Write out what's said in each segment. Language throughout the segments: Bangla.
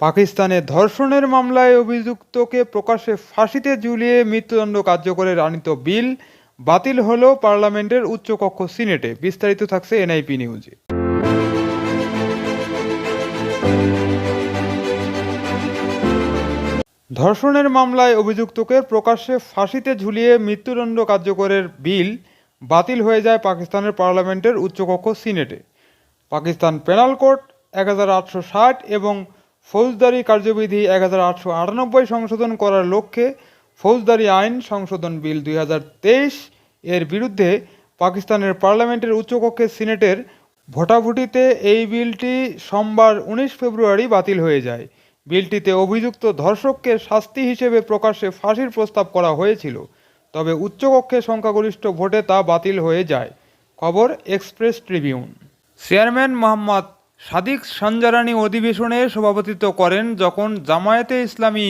পাকিস্তানে ধর্ষণের মামলায় অভিযুক্তকে প্রকাশ্যে ফাঁসিতে ঝুলিয়ে মৃত্যুদণ্ড কার্যকরের আনিত বিল বাতিল হলো পার্লামেন্টের উচ্চকক্ষ সিনেটে। বিস্তারিত থাকছে এনআইপি নিউজে। ধর্ষণের মামলায় অভিযুক্তকে প্রকাশ্যে ফাঁসিতে ঝুলিয়ে মৃত্যুদণ্ড কার্যকরের বিল বাতিল হয়ে যায় পাকিস্তানের পার্লামেন্টের উচ্চকক্ষ সিনেটে। পাকিস্তান পেনাল কোড এক এবং ফৌজদারি কার্যবিধি এক হাজার আটশো আটানব্বই সংশোধন করার লক্ষ্যে ফৌজদারি আইন সংশোধন বিল দুই হাজার তেইশ এর বিরুদ্ধে পাকিস্তানের পার্লামেন্টের উচ্চকক্ষের সিনেটের ভোটাভুটিতে এই বিলটি সোমবার উনিশ ফেব্রুয়ারি বাতিল হয়ে যায়। বিলটিতে অভিযুক্ত ধর্ষককে শাস্তি হিসেবে প্রকাশ্যে ফাঁসির প্রস্তাব করা হয়েছিল, তবে উচ্চকক্ষের সংখ্যাগরিষ্ঠ ভোটে তা বাতিল হয়ে যায়। খবর Express Tribune. Chairman Mohammad Sadiq Sanjrani অধিবেশনে সভাপতিত্ব করেন যখন জামায়াতে ইসলামী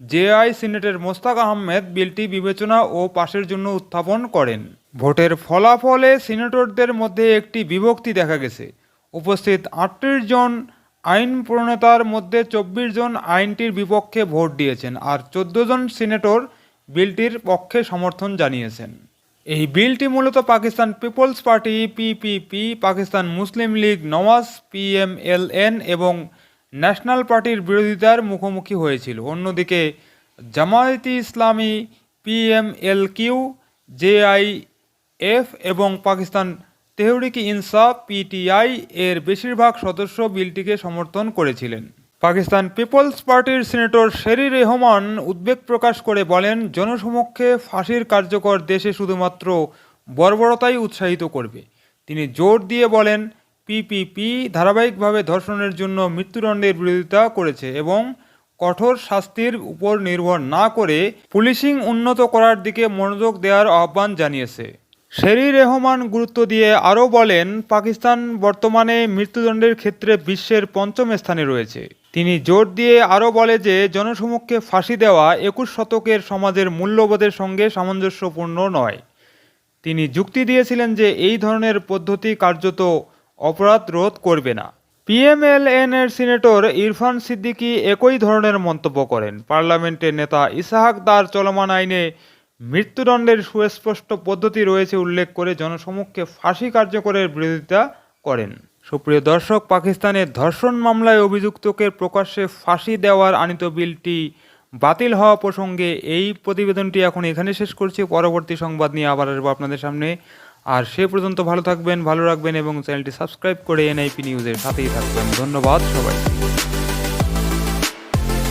জেআই সিনেটের মোস্তাক আহমেদ বিলটি বিবেচনা ও পাশের জন্য উত্থাপন করেন। ভোটের ফলাফলে সিনেটরদের মধ্যে একটি বিভক্তি দেখা গেছে। উপস্থিত আটত্রিশ জন আইন প্রণেতার মধ্যে চব্বিশ জন আইনটির বিপক্ষে ভোট দিয়েছেন আর চোদ্দ জন সিনেটর বিলটির পক্ষে সমর্থন জানিয়েছেন। এই বিলটি মূলত Pakistan Peoples Party, PPP, Pakistan Muslim League, Nawaz, PMLN এবং ন্যাশনাল পার্টির বিরোধিতার মুখোমুখি হয়েছিল। অন্যদিকে জামায়াতি ইসলামী পিএমএল কিউ জেআইএফ এবং পাকিস্তান তেহরিকি ইনসাফ, পিটিআই এর বেশিরভাগ সদস্য বিলটিকে সমর্থন করেছিলেন। পাকিস্তান পিপলস পার্টির সিনেটর শেরি রেহমান উদ্বেগ প্রকাশ করে বলেন, জনসমক্ষে ফাঁসির কার্যকর দেশে শুধুমাত্র বর্বরতাই উৎসাহিত করবে। তিনি জোর দিয়ে বলেন, পিপিপি ধারাবাহিকভাবে ধর্ষণের জন্য মৃত্যুদণ্ডের বিরোধিতা করেছে এবং কঠোর শাস্তির উপর নির্ভর না করে পুলিশিং উন্নত করার দিকে মনোযোগ দেওয়ার আহ্বান জানিয়েছে। শেরি রেহমান গুরুত্ব দিয়ে আরও বলেন, পাকিস্তান বর্তমানে মৃত্যুদণ্ডের ক্ষেত্রে বিশ্বের পঞ্চম স্থানে রয়েছে। তিনি জোর দিয়ে আরও বলে যে, জনসমক্ষে ফাঁসি দেওয়া একুশ শতকের সমাজের মূল্যবোধের সঙ্গে সামঞ্জস্যপূর্ণ নয়। তিনি যুক্তি দিয়েছিলেন যে, এই ধরনের পদ্ধতি কার্যত অপরাধ রোধ করবে না। পিএমএলএন এর সিনেটর ইরফান সিদ্দিকী একই ধরনের মন্তব্য করেন। পার্লামেন্টের নেতা ইসাহাক দার চলমান আইনে মৃত্যুদণ্ডের সুস্পষ্ট পদ্ধতি রয়েছে উল্লেখ করে জনসমক্ষে ফাঁসি কার্যকরের বিরোধিতা করেন। সুপ্রিয় দর্শক, পাকিস্তানের ধর্ষণ মামলায় অভিযুক্তকে প্রকাশ্যে ফাঁসি দেওয়ার আনিত বিলটি বাতিল হওয়া প্রসঙ্গে এই প্রতিবেদনটি এখন এখানে শেষ করছি। পরবর্তী সংবাদ নিয়ে আবার আসব আপনাদের সামনে। আর সে পর্যন্ত ভালো থাকবেন, ভালো রাখবেন এবং চ্যানেলটি সাবস্ক্রাইব করে এনআইপি নিউজের সাথেই থাকবেন। ধন্যবাদ সবাই